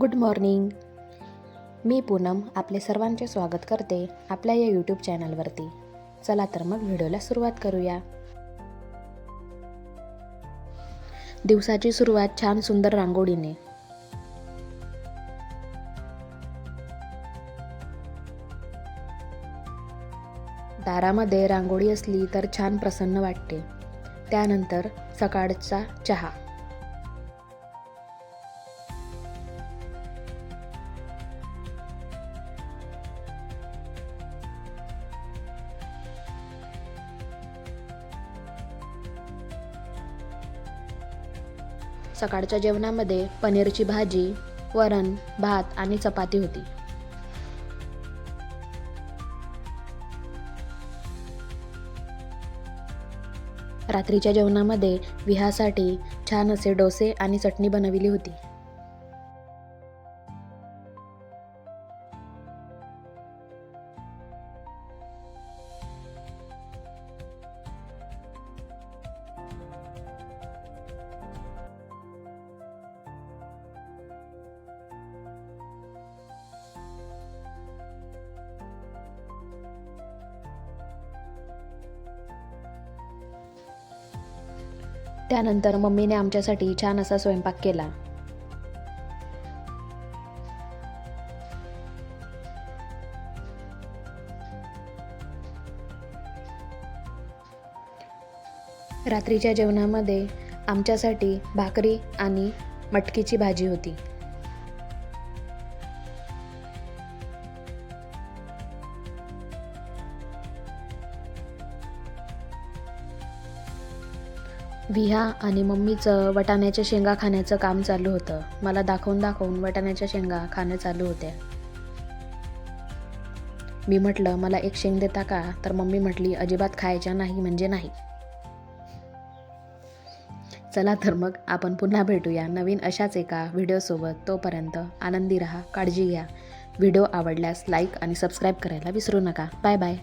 Good morning. मी पूनम आपले सर्वांचे स्वागत करते आपल्या या यूट्यूब चॅनलवरती. चला तर मग व्हिडिओला सुरुवात करूया. दिवसाची सुरुवात छान सुंदर रांगोळीने. दारामध्ये रांगोळी असली तर छान प्रसन्न वाटते. त्यानंतर सकाळचा चहा. सकाळच्या जेवणामध्ये पनीरची भाजी वरण भात आणि चपाती होती. रात्रीच्या जेवणामध्ये विहासाठी छान असे डोसे आणि चटणी बनविली होती. त्यानंतर मम्मीने आमच्यासाठी छान असा स्वयंपाक केला. रात्रीच्या जेवणामध्ये आमच्यासाठी भाकरी आणि मटकीची भाजी होती. विहा आणि मम्मीचं वटाण्याच्या शेंगा खाण्याचं काम चालू होतं. मला दाखवून दाखवून वटाण्याच्या शेंगा खाणं चालू होत्या. मी म्हटलं मला एक शेंग देता का? तर मम्मी म्हटली अजिबात खायच्या नाही म्हणजे नाही. चला तर मग आपण पुन्हा भेटूया नवीन अशाच एका व्हिडिओसोबत. तोपर्यंत आनंदी राहा काळजी घ्या. व्हिडिओ आवडल्यास लाईक आणि सबस्क्राईब करायला विसरू नका. Bye bye.